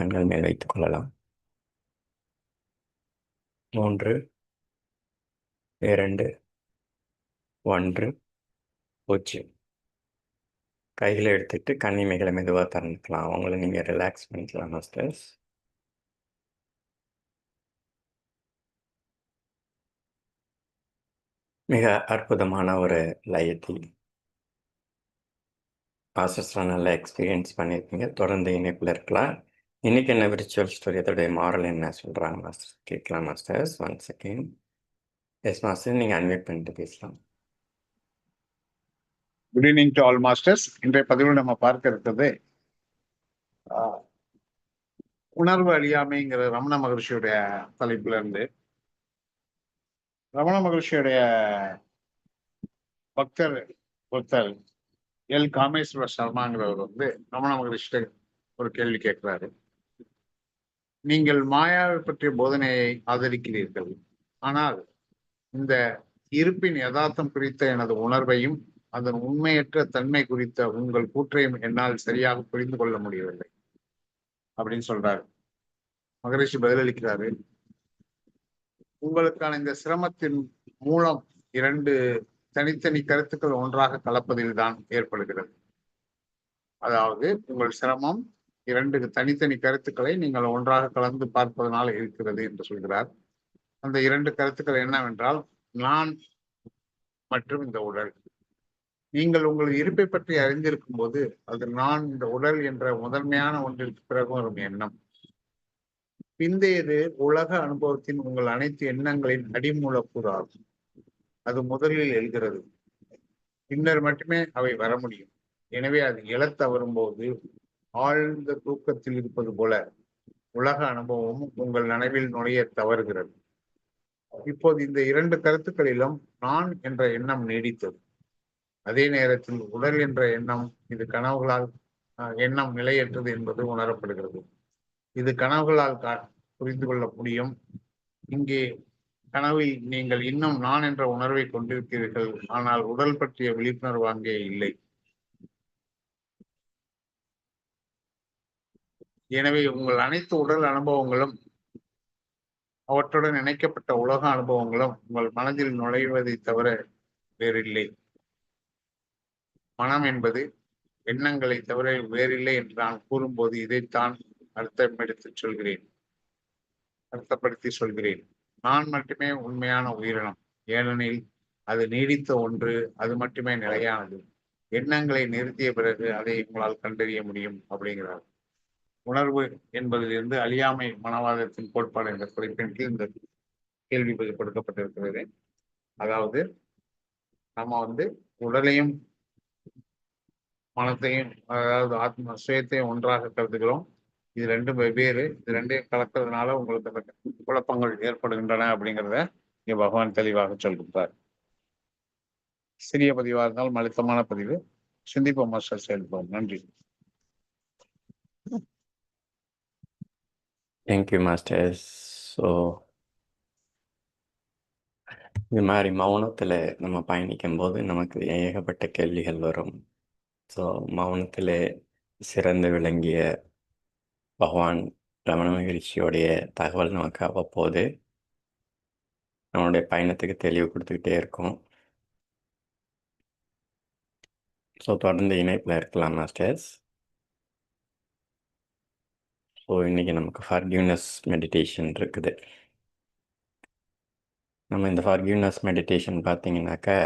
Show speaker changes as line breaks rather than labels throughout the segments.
கண்கள் மேல் வைத்துக் கொள்ளலாம். மூன்று இரண்டு ஒன்று பூஜ்ஜியம். கைகளை எடுத்துட்டு கண்ணிமைகளை மெதுவாக திறந்துக்கலாம். அவங்கள நீங்கள் ரிலாக்ஸ் பண்ணிக்கலாம் மாஸ்டர்ஸ் மிக அற்புதமான ஒரு லயத்தில் மாஸ்டர்ஸ்லாம் நல்லா எக்ஸ்பீரியன்ஸ் பண்ணியிருக்கீங்க. தொடர்ந்து இணைப்பில் இருக்கலாம். இன்னைக்கு என்ன விர்ச்சுவல் ஸ்டோரி அதோடைய மாரல் என்ன சொல்கிறாங்க மாஸ்டர் கேட்கலாம் masters one second yes master நீங்கள் அன்வைட் பண்ணிட்டு பேசலாம்.
Good evening to all masters இன்றைய பதிவில் நம்ம பார்க்க இருக்கிறது ஆஹ், உணர்வு அழியாமைங்கிற ரமண மகர்ஷியுடைய தலைப்புல இருந்து ரமண மகர்ஷியுடைய பக்தர் ஒருத்தர் எல். காமேஸ்வர சர்மாங்கிறவர் வந்து ரமண மகர்ஷிட்ட ஒரு கேள்வி கேட்கிறாரு. நீங்கள் மாயாவை பற்றிய போதனையை ஆதரிக்கிறீர்கள். ஆனால் இந்த இருப்பின் யதார்த்தம் குறித்த எனது உணர்வையும் அதன் உண்மையற்ற தன்மை குறித்த உங்கள் கூற்றையும் என்னால் சரியாக புரிந்து கொள்ள முடியவில்லை. அப்படின்னு சொல்றாரு. மகரிஷி பதிலளிக்கிறாரு. உங்களுக்கான இந்த சிரமத்தின் மூலம் இரண்டு தனித்தனி கருத்துக்கள் ஒன்றாக கலப்பதில் தான் ஏற்படுகிறது. அதாவது உங்கள் சிரமம் இரண்டு தனித்தனி கருத்துக்களை நீங்கள் ஒன்றாக கலந்து பார்ப்பதனால் இருக்கிறது என்று சொல்கிறார். அந்த இரண்டு கருத்துக்கள் என்னவென்றால் நான் மற்றும் இந்த உடல். நீங்கள் உங்கள் இருப்பை பற்றி அறிந்திருக்கும் போது அது நான் இந்த உடல் என்ற முதன்மையான ஒன்றிற்கு பிறகு வரும் எண்ணம். பிந்தையது உலக அனுபவத்தின் உங்கள் அனைத்து எண்ணங்களின் அடிமூலக்கூறு ஆகும். அது முதலில் எழுகிறது. பின்னர் மட்டுமே அவை வர முடியும். எனவே அது எழு தவறும் போது ஆழ்ந்த தூக்கத்தில் இருப்பது போல உலக அனுபவமும் உங்கள் நனவில் நுழைய தவறுகிறது. இப்போது இந்த இரண்டு கருத்துக்களிலும் நான் என்ற எண்ணம் நீடித்தது. அதே நேரத்தில் உடல் என்ற எண்ணம் இது கனவுகளால் அஹ், எண்ணம் நிலையற்றது என்பது உணரப்படுகிறது. இது கனவுகளால் புரிந்து கொள்ள முடியும். இங்கே கனவில் நீங்கள் இன்னும் நான் என்ற உணர்வை கொண்டிருக்கிறீர்கள் ஆனால் உடல் பற்றிய விழிப்புணர்வு அங்கே இல்லை. எனவே உங்கள் அனைத்து உடல் அனுபவங்களும் அவற்றுடன் இணைக்கப்பட்ட உலக அனுபவங்களும் உங்கள் மனதில் நுழைவதை தவிர வேறில்லை. மனம் என்பது எண்ணங்களை தவிர வேறில்லை என்று நான் கூறும்போது இதைத்தான் அர்த்தம் எடுத்துச் சொல்கிறேன். அர்த்தப்படுத்தி சொல்கிறேன். நான் மட்டுமே உண்மையான உயிரினம். ஏனெனில் அது நீடித்த ஒன்று அது மட்டுமே நிலையானது. எண்ணங்களை நிறுத்திய பிறகு அதை உங்களால் கண்டறிய முடியும் அப்படிங்கிறார். உணர்வு என்பதிலிருந்து அழியாமை மனவாதத்தின் கோட்பாடு என்ற குறிப்பின் கீழ் இந்த கேள்வி பதில் கொடுக்கப்பட்டிருக்கிறது. அதாவது நம்ம வந்து உடலையும் மனத்தையும் அதாவது ஆத்ம சுயத்தையும் ஒன்றாக கருதுகிறோம். இது ரெண்டும் வெவ்வேறு. இது ரெண்டையும் கலக்கிறதுனால உங்களுக்கு குழப்பங்கள் ஏற்படுகின்றன அப்படிங்கிறத இங்க பகவான் தெளிவாக சொல்கின்றார். சிறிய பதிவாக இருந்தாலும் அழுத்தமான பதிவு. சிந்திப்போம் மாஸ்டர் செயல்போம் நன்றி.
Thank you, Master. ஸோ இது மாதிரி மௌனத்தில் நம்ம பயணிக்கும் போது நமக்கு ஏகப்பட்ட கேள்விகள் வரும் ஸோ மௌனத்தில் சிறந்து விளங்கிய பகவான் ரமண மகிழ்ச்சியோடைய தகவல் நமக்கு அவ்வப்போது நம்மளுடைய பயணத்துக்கு தெளிவு கொடுத்துக்கிட்டே இருக்கும் ஸோ தொடர்ந்து இணைப்பில் இருக்கலாம் மாஸ்டர்ஸ் ஸோ இன்றைக்கி நமக்கு ஃபர்கியூனஸ் மெடிடேஷன் இருக்குது. நம்ம இந்த ஃபர்கியூனஸ் மெடிடேஷன் பார்த்தீங்கன்னாக்கா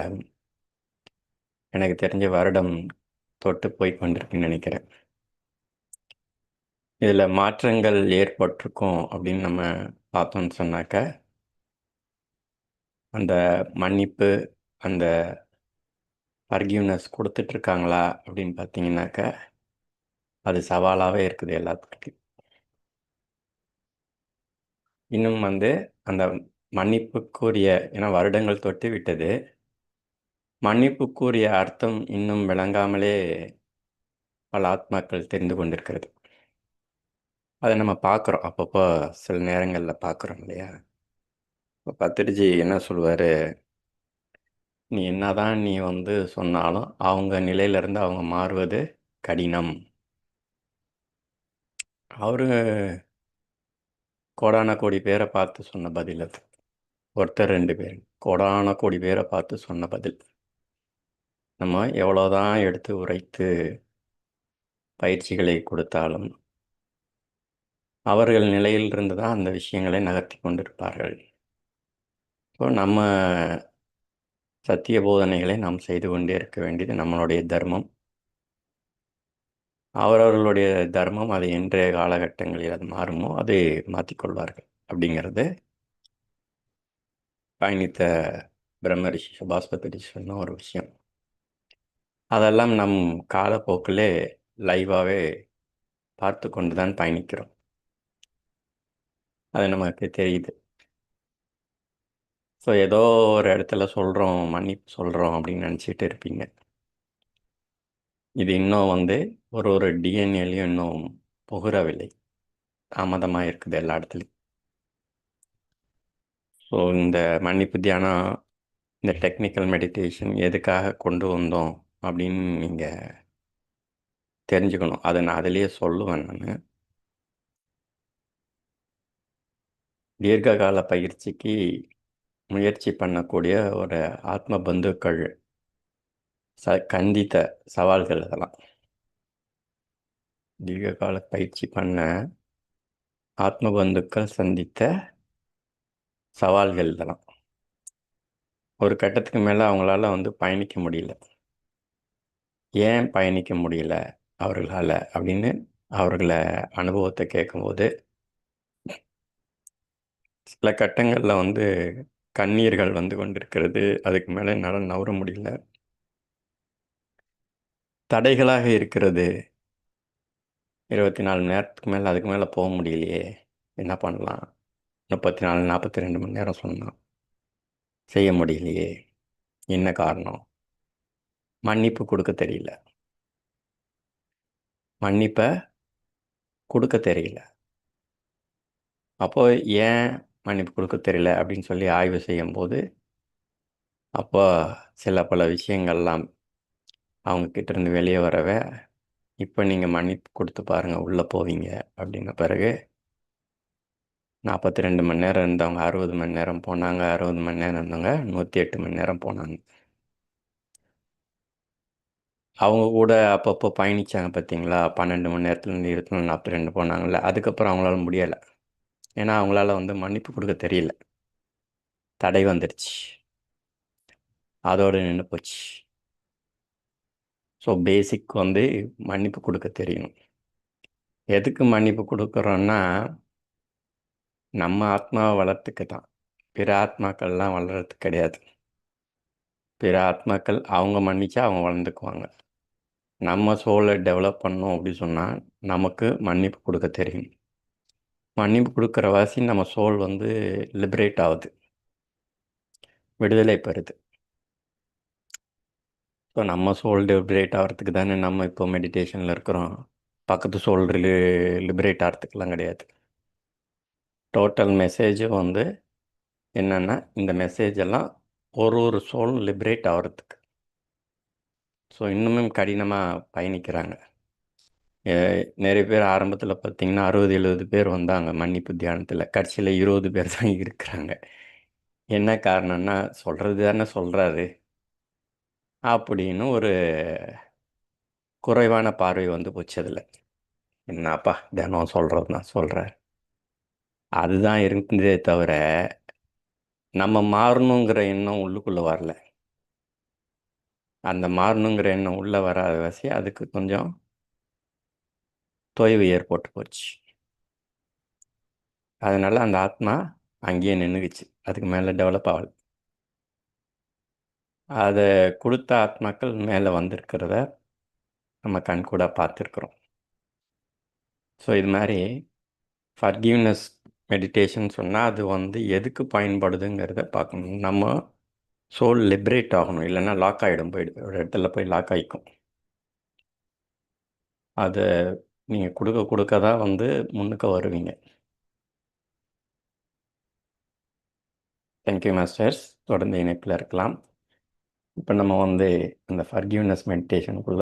எனக்கு தெரிஞ்ச வருடம் தொட்டு போய் கொண்டிருக்குன்னு நினைக்கிறேன். இதில் மாற்றங்கள் ஏற்பட்டிருக்கும் அப்படின்னு நம்ம பார்த்தோம்னு சொன்னாக்கா அந்த மன்னிப்பு அந்த ஃபர்கியூனஸ் கொடுத்துட்ருக்காங்களா அப்படின்னு பார்த்தீங்கன்னாக்கா அது சவாலாகவே இருக்குது எல்லாத்துக்கிட்டையும் இன்னும் வந்து அந்த மன்னிப்புக்குரிய ஏன்னா வருடங்கள் தொட்டு விட்டது. மன்னிப்புக்குரிய அர்த்தம் இன்னும் விளங்காமலே பல ஆத்மாக்கள் தெரிந்து கொண்டிருக்கிறது. அதை நம்ம பார்க்குறோம். அப்பப்போ சில நேரங்களில் பார்க்குறோம் இல்லையா? இப்போ பத்திரிஜி என்ன சொல்லுவார்? நீ என்னதான் நீ வந்து சொன்னாலும் அவங்க நிலையிலேருந்து அவங்க மாறுவது கடினம். அவரு கோடான கோடி பேரை பார்த்து சொன்ன பதில் அது. ஒருத்தர் ரெண்டு பேர். கோடான கோடி பேரை பார்த்து சொன்ன பதில். நம்ம எவ்வளோதான் எடுத்து உரைத்து பயிற்சிகளை கொடுத்தாலும் அவர்கள் நிலையிலிருந்து தான் அந்த விஷயங்களை நகர்த்தி கொண்டிருப்பார்கள். இப்போ நம்ம சத்திய போதனைகளை நாம் செய்து கொண்டே இருக்க வேண்டியது நம்மளுடைய தர்மம். அவரவர்களுடைய தர்மம் அது இன்றைய காலகட்டங்களில் அது மாறுமோ அதை மாற்றிக்கொள்வார்கள் அப்படிங்கிறது பயணித்த பிரம்ம ரிஷி சுபாஸ்பதி சொன்ன ஒரு விஷயம். அதெல்லாம் நம் காலப்போக்கிலே லைவாகவே பார்த்து கொண்டு தான் பயணிக்கிறோம். அது நமக்கு தெரியுது. ஸோ ஏதோ ஒரு இடத்துல சொல்கிறோம் மன்னிப்பு சொல்கிறோம் அப்படின்னு நினச்சிட்டு இருப்பீங்க. இது இன்னும் வந்து ஒரு ஒரு டிஎன்ஏலையும் இன்னும் புகுறவில்லை. தாமதமாக இருக்குது எல்லா இடத்துலையும். ஸோ இந்த மன்னிப்பு தியானம் இந்த டெக்னிக்கல் மெடிடேஷன் எதுக்காக கொண்டு வந்தோம் அப்படின்னு நீங்கள் தெரிஞ்சுக்கணும். அதை நான் அதிலேயே சொல்லுவேன் நான். தீர்க்கால பயிற்சிக்கு முயற்சி பண்ணக்கூடிய ஒரு ஆத்ம பந்துக்கள் ச கண்டித்த சவால்கள் அதெல்லாம். தீர்க்கால பயிற்சி பண்ண ஆத்ம பந்துக்கள் சந்தித்த சவால்கள் இதெல்லாம். ஒரு கட்டத்துக்கு மேலே அவங்களால வந்து பயணிக்க முடியல. ஏன் பயணிக்க முடியல அவர்களால் அப்படின்னு அவர்களை அனுபவத்தை கேட்கும்போது சில கட்டங்களில் வந்து கண்ணீர்கள் வந்து கொண்டிருக்கிறது. அதுக்கு மேலே என்னால் நவர முடியல. தடைகளாக இருக்கிறது. இருபத்தி நாலு மணி நேரத்துக்கு மேலே அதுக்கு மேலே போக முடியலையே. என்ன பண்ணலாம்? முப்பத்தி நாலு நாற்பத்தி ரெண்டு மணி நேரம் சொன்னான் செய்ய முடியலையே. என்ன காரணம்? மன்னிப்பு கொடுக்க தெரியல. மன்னிப்பை கொடுக்க தெரியல. அப்போது ஏன் மன்னிப்பு கொடுக்க தெரியல அப்படின்னு சொல்லி ஆய்வு செய்யும்போது அப்போ சில பல விஷயங்கள்லாம் அவங்கக்கிட்ட இருந்து வெளியே வரவே இப்போ நீங்கள் மன்னிப்பு கொடுத்து பாருங்கள் உள்ளே போவீங்க. அப்படின்ன பிறகு நாற்பத்தி ரெண்டு மணி நேரம் இருந்தவங்க அறுபது மணி நேரம் போனாங்க அறுபது மணி நேரம் இருந்தவங்க நூற்றி எட்டு மணி நேரம் போனாங்க. அவங்க கூட அப்பப்போ பயணிச்சாங்க பார்த்தீங்களா பன்னெண்டு மணி நேரத்துலேருந்து இருபத்தி நாலு நாற்பத்தி ரெண்டு போனாங்கல்ல அதுக்கப்புறம் அவங்களால முடியலை. ஏன்னா அவங்களால வந்து மன்னிப்பு கொடுக்க தெரியல. தடை வந்துடுச்சு. அதோடு நின்று போச்சு. ஸோ பேசிக் வந்து மன்னிப்பு கொடுக்க தெரியணும் எதுக்கு மன்னிப்பு கொடுக்குறோன்னா நம்ம ஆத்மாவை வளர்த்துக்கு தான். பிற ஆத்மாக்கள்லாம் வளர்கிறது கிடையாது. பிற ஆத்மாக்கள் அவங்க மன்னிச்சா அவங்க வளர்ந்துக்குவாங்க. நம்ம சோலை டெவலப் பண்ணோம் அப்படி சொன்னால் நமக்கு மன்னிப்பு கொடுக்க தெரியும். மன்னிப்பு கொடுக்குற வாசி நம்ம சோல் வந்து லிபரேட் ஆகுது. விடுதலை பெறுது. இப்போ நம்ம சோல் லிபரேட் ஆகிறதுக்கு தானே நம்ம இப்போ மெடிடேஷனில் இருக்கிறோம். பக்கத்து சோல் லி லிபரேட் ஆகிறதுக்கெலாம் கிடையாது. டோட்டல் மெசேஜும் வந்து என்னென்னா இந்த மெசேஜ் எல்லாம் ஒரு ஒரு சோல் லிபரேட் ஆகிறதுக்கு ஸோ இன்னுமும் கடினமாக பயணிக்கிறாங்க. நிறைய பேர் ஆரம்பத்தில் பார்த்திங்கன்னா அறுபது எழுபது பேர் வந்தாங்க மன்னிப்பு தியானத்தில். கடைசியில் இருபது பேர் தான் இருக்கிறாங்க. என்ன காரணம்னா சொல்கிறது தானே சொல்கிறாரு அப்படின்னு ஒரு குறைவான பார்வை வந்து போச்சு அதில் என்னப்பா தினம் சொல்கிறது நான் சொல்கிறேன் அதுதான் இருந்ததே தவிர நம்ம மாறணுங்கிற எண்ணம் உள்ளுக்குள்ளே வரல. அந்த மாறணுங்கிற எண்ணம் உள்ளே வராத வசி அதுக்கு கொஞ்சம் தொய்வு ஏற்பட்டு போச்சு. அதனால் அந்த ஆத்மா அங்கேயே நின்றுக்குச்சு அதுக்கு மேலே டெவலப் ஆகலை. அதை கொடுத்த ஆத்மாக்கள் மேலே வந்திருக்கிறத நம்ம கண் கூட பார்த்துருக்குறோம். ஸோ இது மாதிரி ஃபர்கிவ்னஸ் மெடிடேஷன் சொன்னால் அது வந்து எதுக்கு பயன்படுதுங்கிறத பார்க்கணும். நம்ம சோல் லிபரேட் ஆகணும். இல்லைன்னா லாக் ஆகிடும் போயிடுது ஒரு இடத்துல போய் லாக் ஆகிக்கும் அதை நீங்கள் கொடுக்க கொடுக்க தான் வந்து முன்னுக்கு வருவீங்க. தேங்க்யூ மாஸ்டர்ஸ் தொடர்ந்து இணைப்பில் இருக்கலாம். இப்போ நம்ம வந்து அந்த ஃபர்கிவ்னஸ் மெடிடேஷனுக்குள்ளே